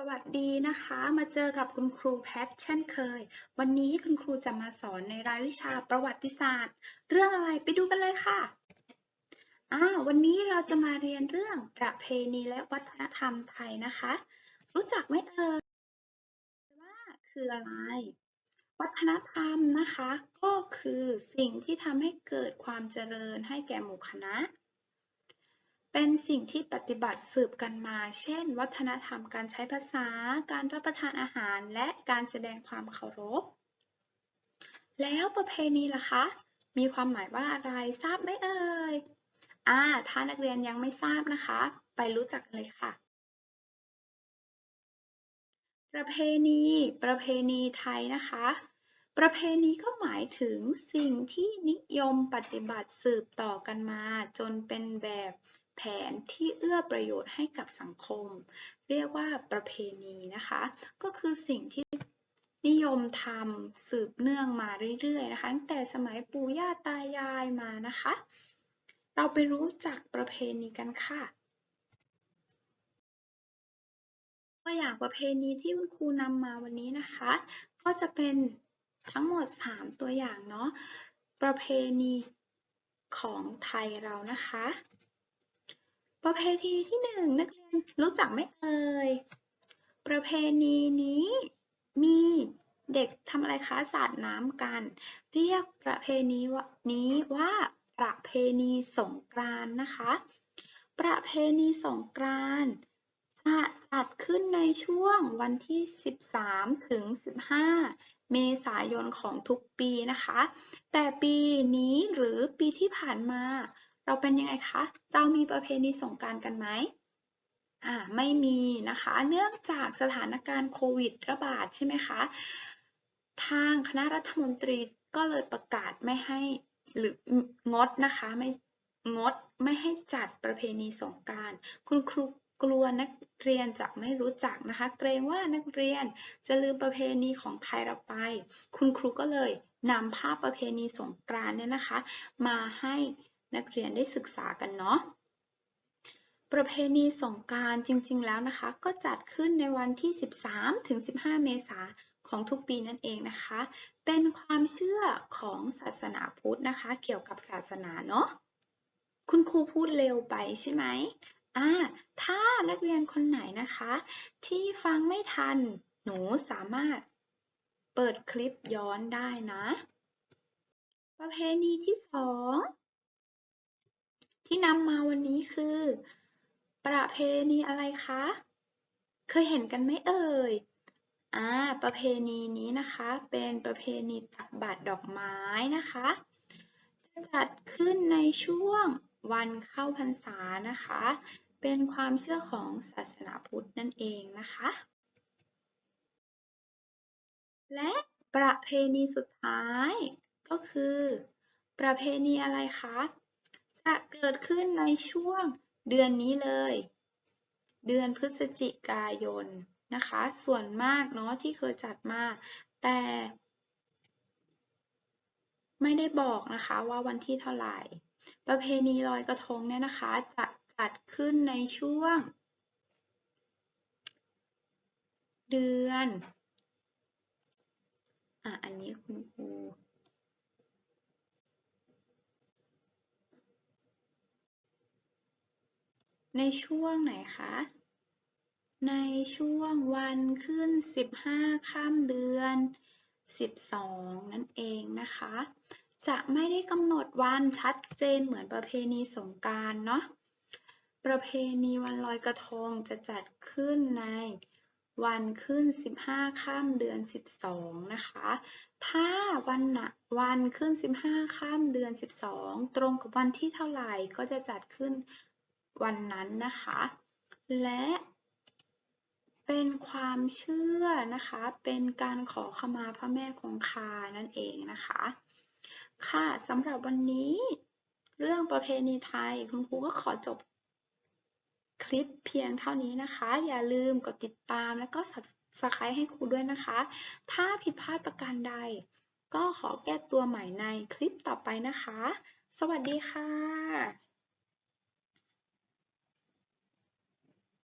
สวัสดีนะคะ มาเจอกับคุณครูแพทเช่นเคย วันนี้คุณครูจะมาสอนในรายวิชาประวัติศาสตร์ เรื่องอะไรไปดูกันเลยค่ะอ่าวันนี้เราจะมาเรียนเรื่องประเพณีและวัฒนธรรมไทยนะคะ รู้จักไหมเอ่ยว่าคืออะไร วัฒนธรรมนะคะ ก็คือสิ่งที่ทำให้เกิดความเจริญให้แก่หมู่คณะ เป็นสิ่งที่ปฏิบัติสืบกันมา เช่น วัฒนธรรมการใช้ภาษา การรับประทานอาหาร และการแสดงความเคารพ แล้วประเพณีล่ะคะ มีความหมายว่าอะไร ทราบไหมเอ่ย อ่า ถ้านักเรียนยังไม่ทราบนะคะ ไปรู้จักเลยค่ะ ประเพณี ประเพณีไทยนะคะ ประเพณีก็หมายถึงสิ่งที่นิยมปฏิบัติสืบต่อกันมา จนเป็นแบบ แผนที่เอื้อประโยชน์ให้กับสังคม เรียกว่าประเพณีนะคะ ก็คือสิ่งที่นิยมทำสืบเนื่องมาเรื่อยๆนะคะตั้งแต่สมัยปู่ย่าตายายมานะคะ เราไปรู้จักประเพณีกันค่ะตัวอย่างประเพณีที่คุณครูนำมาวันนี้นะคะ ก็จะเป็นทั้งหมด 3 ตัวอย่างเนาะประเพณีของไทยเรานะคะ ประเพณีที่หนึ่งนักเรียนรู้จักไหมเอ่ย ประเพณีนี้มีเด็กทำอะไรคะสาดน้ำกัน เรียกประเพณีนี้ว่าประเพณีสงกรานต์นะคะ ประเพณีสงกรานต์จะจัดขึ้นในช่วงวันที่ 13 ถึง 15 เมษายนของทุกปีนะคะ แต่ปีนี้หรือปีที่ผ่านมา เราเป็นยังไงคะ เรามีประเพณีสงกานต์กันไหมอ่าไม่มีนะคะ เนื่องจากสถานการณ์โควิดระบาดใช่ไหมคะ ทางคณะรัฐมนตรีก็เลยประกาศไม่ให้หรืองดนะคะไม่งดไม่ให้จัดประเพณีสงกานต์คุณครูกลัวนักเรียนจะไม่รู้จักนะคะ เกรงว่านักเรียนจะลืมประเพณีของไทยเราไป คุณครูก็เลยนำภาพประเพณีสงกรานต์เนี่ยนะคะ มาให้ นักเรียนได้ศึกษากันเนาะประเพณีสงกานต์จริงๆแล้วนะคะ ก็จัดขึ้นในวันที่ 13 ถึง 15 เมษายนของทุกปีนั่นเองนะคะ เป็นความเชื่อของศาสนาพุทธนะคะ เกี่ยวกับศาสนาเนาะคุณครูพูดเร็วไปใช่ไหมอ่าถ้านักเรียนคนไหนนะคะ ที่ฟังไม่ทันหนูสามารถเปิดคลิปย้อนได้นะ ประเพณีที่สอง ที่นำมาวันนี้คือ ประเพณีอะไรคะ เคยเห็นกันไหมเอ่ยอ่าประเพณีนี้นะคะ เป็นประเพณีตักบาตรดอกไม้นะคะจะจัดขึ้นในช่วงวันเข้าพรรษานะคะ เป็นความเชื่อของศาสนาพุทธนั่นเองนะคะ และประเพณีสุดท้ายก็คือ ประเพณีอะไรคะ จะเกิดขึ้นในช่วงเดือนนี้เลย เดือนพฤศจิกายนนะคะ ส่วนมากเนาะที่เคยจัดมา แต่ ไม่ได้บอกนะคะว่าวันที่เท่าไหร่ ประเพณีลอยกระทงเนี่ยนะคะ จะจัดขึ้นในช่วง เดือนอะอันนี้คุณครู ในช่วงไหนคะ ในช่วงวันขึ้น 15ค่ำเดือน 12 นั่นเองนะคะ จะไม่ได้กำหนดวันชัดเจนเหมือนประเพณีสงกานต์เนาะ ประเพณีวันลอยกระทงจะจัดขึ้นในวันขึ้น 15ค่ำเดือน 12 นะคะ ถ้าวันนะวันขึ้น 15ค่ำเดือน 12 ตรงกับวันที่เท่าไหร่ก็จะจัดขึ้น วันนั้นนะคะ และเป็นความเชื่อนะคะ เป็นการขอขมาพระแม่คงคานั่นเองนะคะ ค่ะสำหรับวันนี้ เรื่องประเพณีไทยคุณครูก็ขอจบคลิปเพียงเท่านี้นะคะ อย่าลืมกดติดตามและก็ subscribe ให้ครูด้วยนะคะ ถ้าผิดพลาดประการใด ก็ขอแก้ตัวใหม่ในคลิปต่อไปนะคะ สวัสดีค่ะ